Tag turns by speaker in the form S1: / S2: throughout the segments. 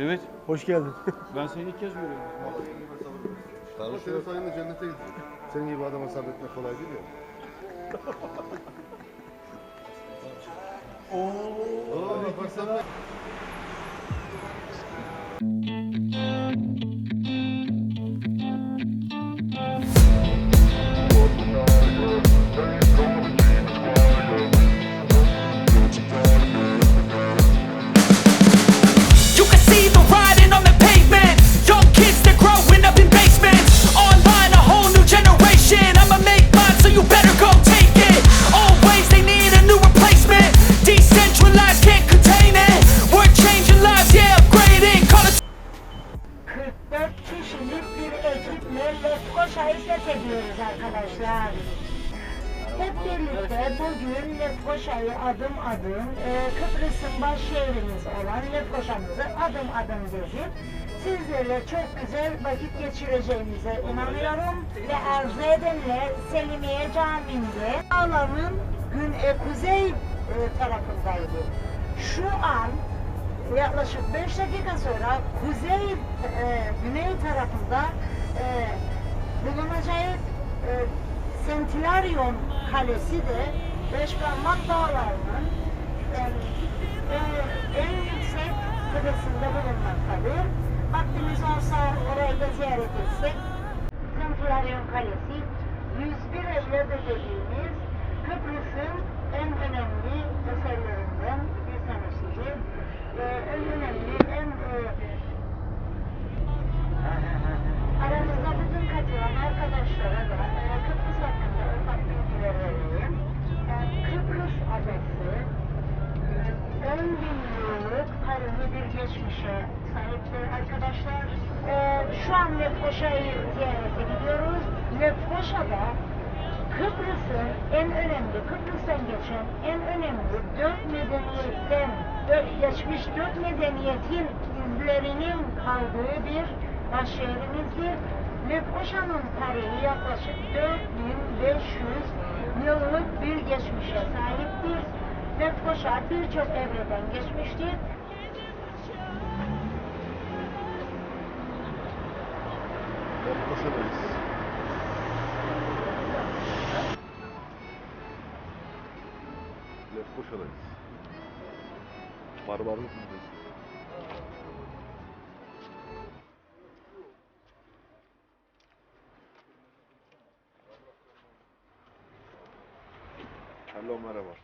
S1: Evet.
S2: Hoş geldin.
S1: Ben seni ilk kez görüyorum.
S3: Ama senin sayende cennete gidecek. Senin gibi adama sabretmek kolay değil ya. Oo, bak sen
S4: adım adım e, Kıbrıs'ın baş şehrimiz olan Lefkoşa'mızı adım adım gezip sizlerle çok güzel vakit geçireceğimize inanıyorum ve arzu edenler Selimiye Camii'nde alanın gün, e, kuzey e, tarafındaydı. Şu an yaklaşık 5 dakika sonra kuzey e, güney tarafında e, bulunacağı e, Sentilaryon Kalesi de Beşparmak Dağları'nın e, en yüksek tepesinde bulunmaktadır. Vaktimiz olsa orayı da ziyaret etsek Sentilaryon Kalesi 101 evlerde dediğimiz Kıbrıs'ın en önemli eserlerinden bir tanesidir. Ee, en önemli, en e, aramızda bütün katılan arkadaşlara da e, Kıbrıs hakkında ufak bilgiler vereyim. E, Kıbrıs adası e, 10 bin yıllık tarihi bir geçmişe sahiptir arkadaşlar. E, şu an Lefkoşa'yı ziyarete gidiyoruz. Lefkoşa'da Kıbrıs'ın önemli, Kıbrıs'tan geçen en önemli dört medeniyetten, geçmiş dört medeniyetin izlerinin kaldığı bir başşehrimizdir. Lefkoşa'nın tarihi yaklaşık 4500 yıllık bir geçmişe sahiptir. Lefkoşa birçok evreden geçmiştir.
S3: Lefkoşa'dayız. Lefkoşa'dayız. Barbarlık Müzesi. Hello merhaba.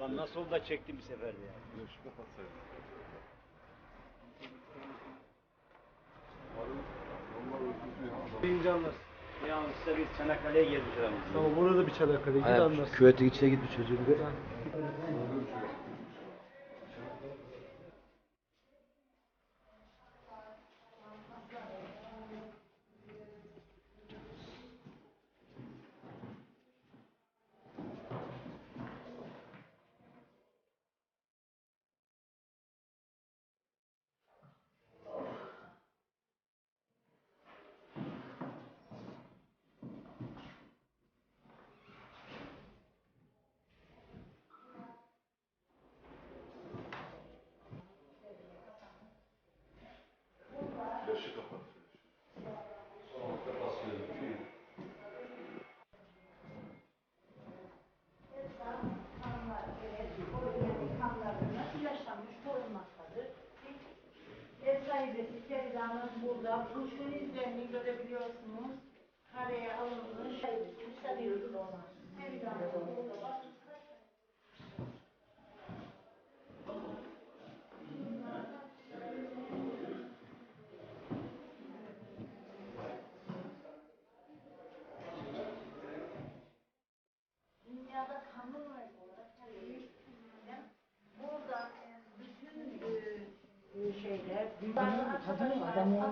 S5: Lan nasıl da çektim bir seferde ya.
S3: Ya şu ya.
S5: Deyince anlarsın. Yalnız size biz Çanakkale'ye geldik.
S2: Tamam burada bir Çanakkale git anlarsın.
S6: küvete içine gitmiş çocuğun.
S7: Ferida'nın burada kuşun izlerini görebiliyorsunuz.
S4: 가슴이 와닿네요.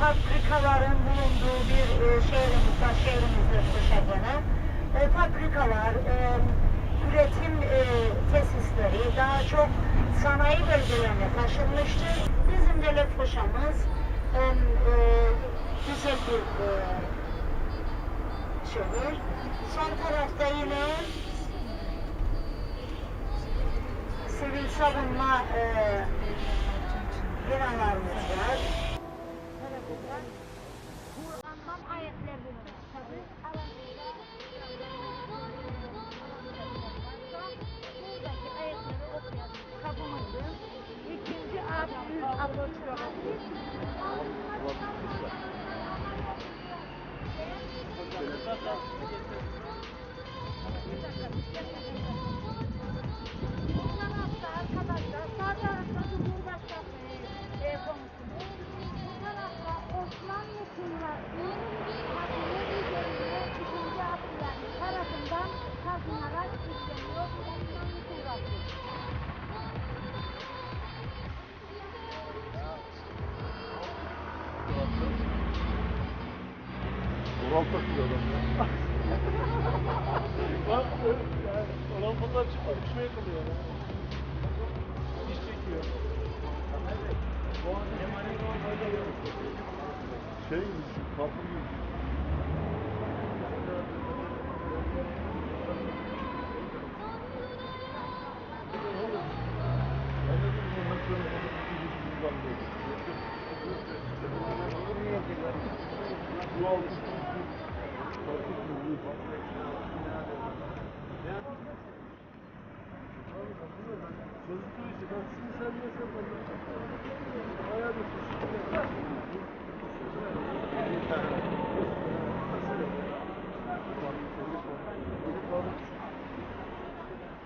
S4: Fabrikaların bulunduğu bir e, şehrimiz var, şehrimizde Kuşadası. E, fabrikalar, em, üretim e, tesisleri daha çok sanayi bölgelerine taşınmıştır. Bizim de Lefkoşa'mız em, e, güzel bir e, şehir. Son tarafta yine sivil savunma e, binalarımız var.
S2: Oral takıyor adam ya.
S1: Bak yani olan fotoğraf çıkmadı. Düşmeye kalıyor ya. İş çekiyor.
S2: Şey kapı gibi düşün. Bu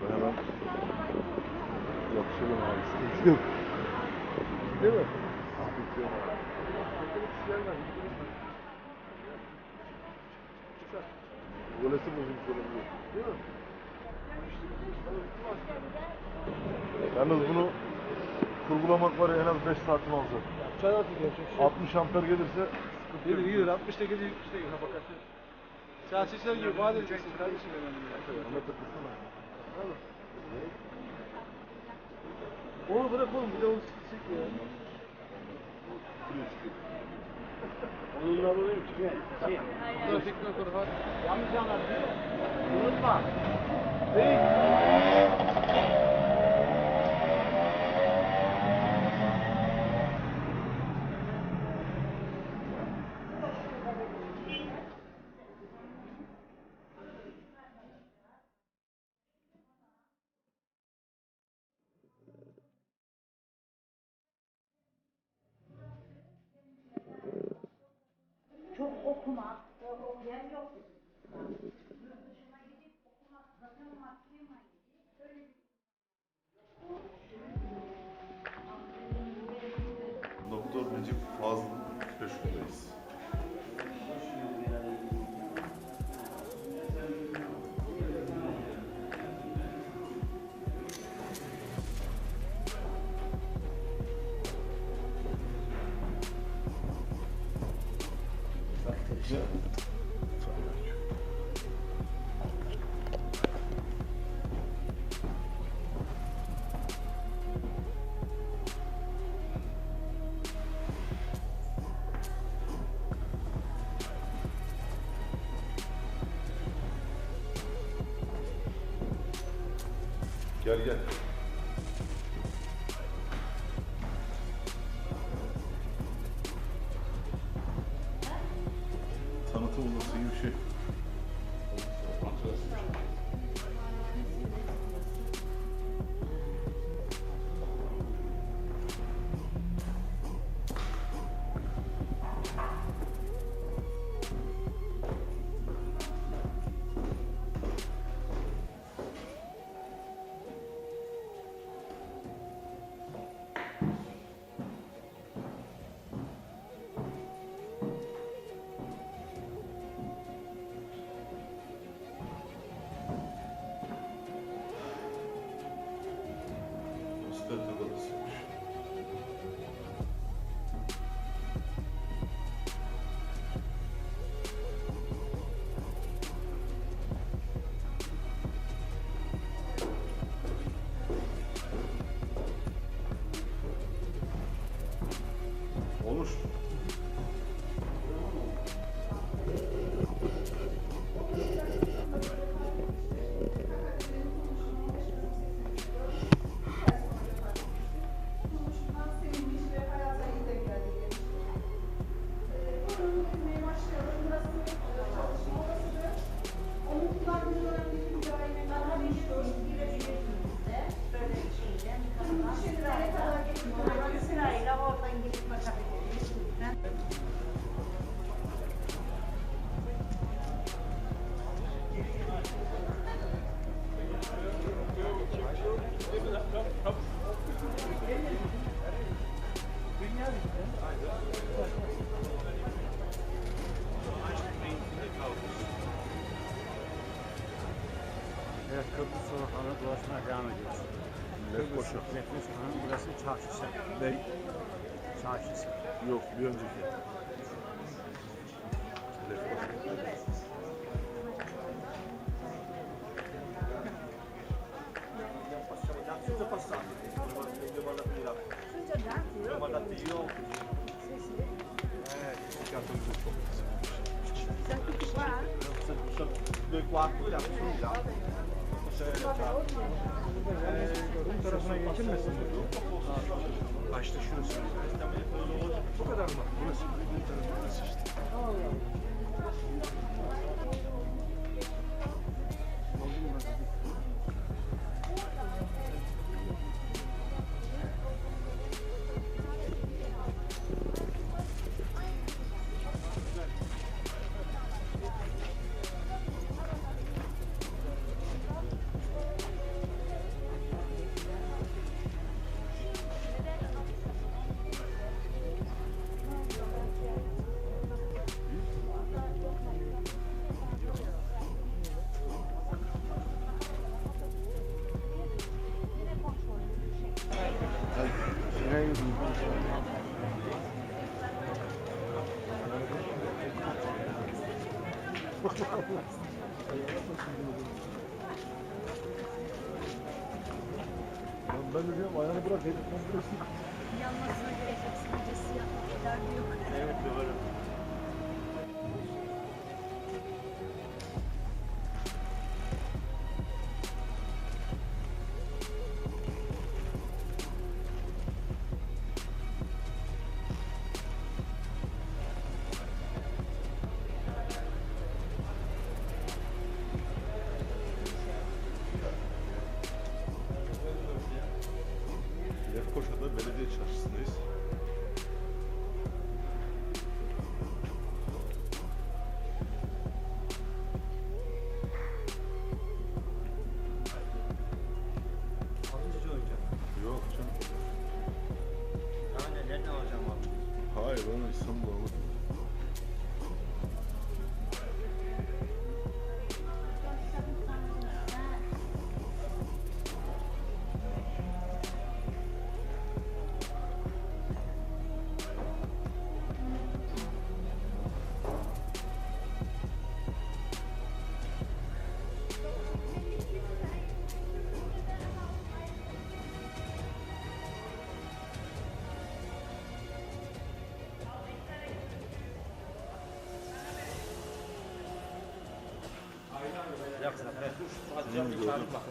S2: ben hemen yapışalım abi. Sıkıntı yok. Değil mi? Sıkıntı yok Golesi bozulmuş olabilir. Değil mi? Yalnız bunu kurgulamak var ya en az 5 saatimi alacak.
S1: Çay altı gerçek.
S2: 60 amper gelirse sıkıntı
S1: Gelir
S2: yok.
S1: gelir. 60'ta gelir 70'te gelir. Ha bakarsın. Siyasetçiler gibi vaat edeceksin kardeşim benim.
S2: Ama takılsana.
S1: Onu bırak oğlum. Bir de onu sık ya.
S8: Onunla alayım çıkıyor. Şey,
S1: sonra hadi.
S8: yanlış anladın. Unutma.
S4: Çok Yeah. you should. Gibi bir şey. Boşak. Refleks Kur'an'ın burası çarşı sen.
S2: Ne? Çarşı sen. Yok bir önceki. Siete passati, li ho mandati
S9: là. Li ho
S10: mandati io. Sì, sì.
S2: Eh, cercato il gruppo. Siamo tutti qua? Sono due quarti, gli
S9: altri
S2: sono
S9: là. C'è, c'è.
S11: Bu tarafına geçilmesin.
S9: Şurası.
S11: Bu kadar mı?
S9: Burası. Bir tarafı burası işte.
S12: Ben de diyorum ayağını bırak herif kompresini.
S13: Yanmasına gerek yok. Sadece siyah şeyler yok.
S2: Evet doğru.
S14: Ege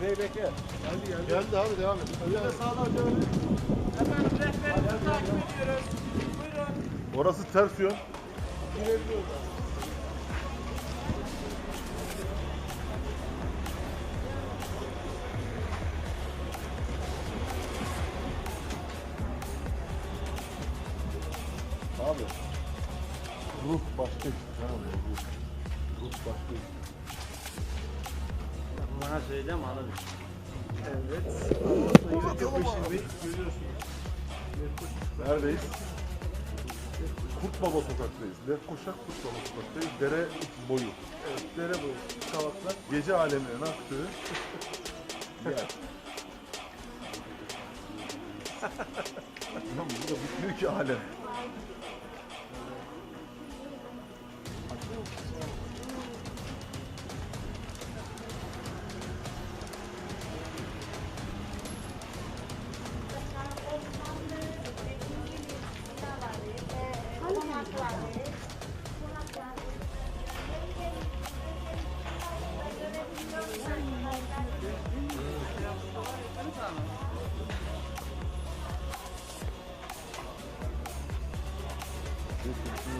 S1: Zeybe'yi bekle. Geldi geldi. Geldi abi devam et. Önde sağdan dön.
S3: Efendim rehberimizi takip ediyoruz. Buyurun.
S2: Orası ters yön.
S1: Girebiliyoruz
S2: Neredeyiz? Kurt Baba sokaktayız. Lefkoşa Kurt Baba sokaktayız. Dere boyu.
S1: Evet, dere boyu. Kavaklar.
S2: Gece aleminin aktığı yer. Lan burada bitmiyor ki alem. Thank you.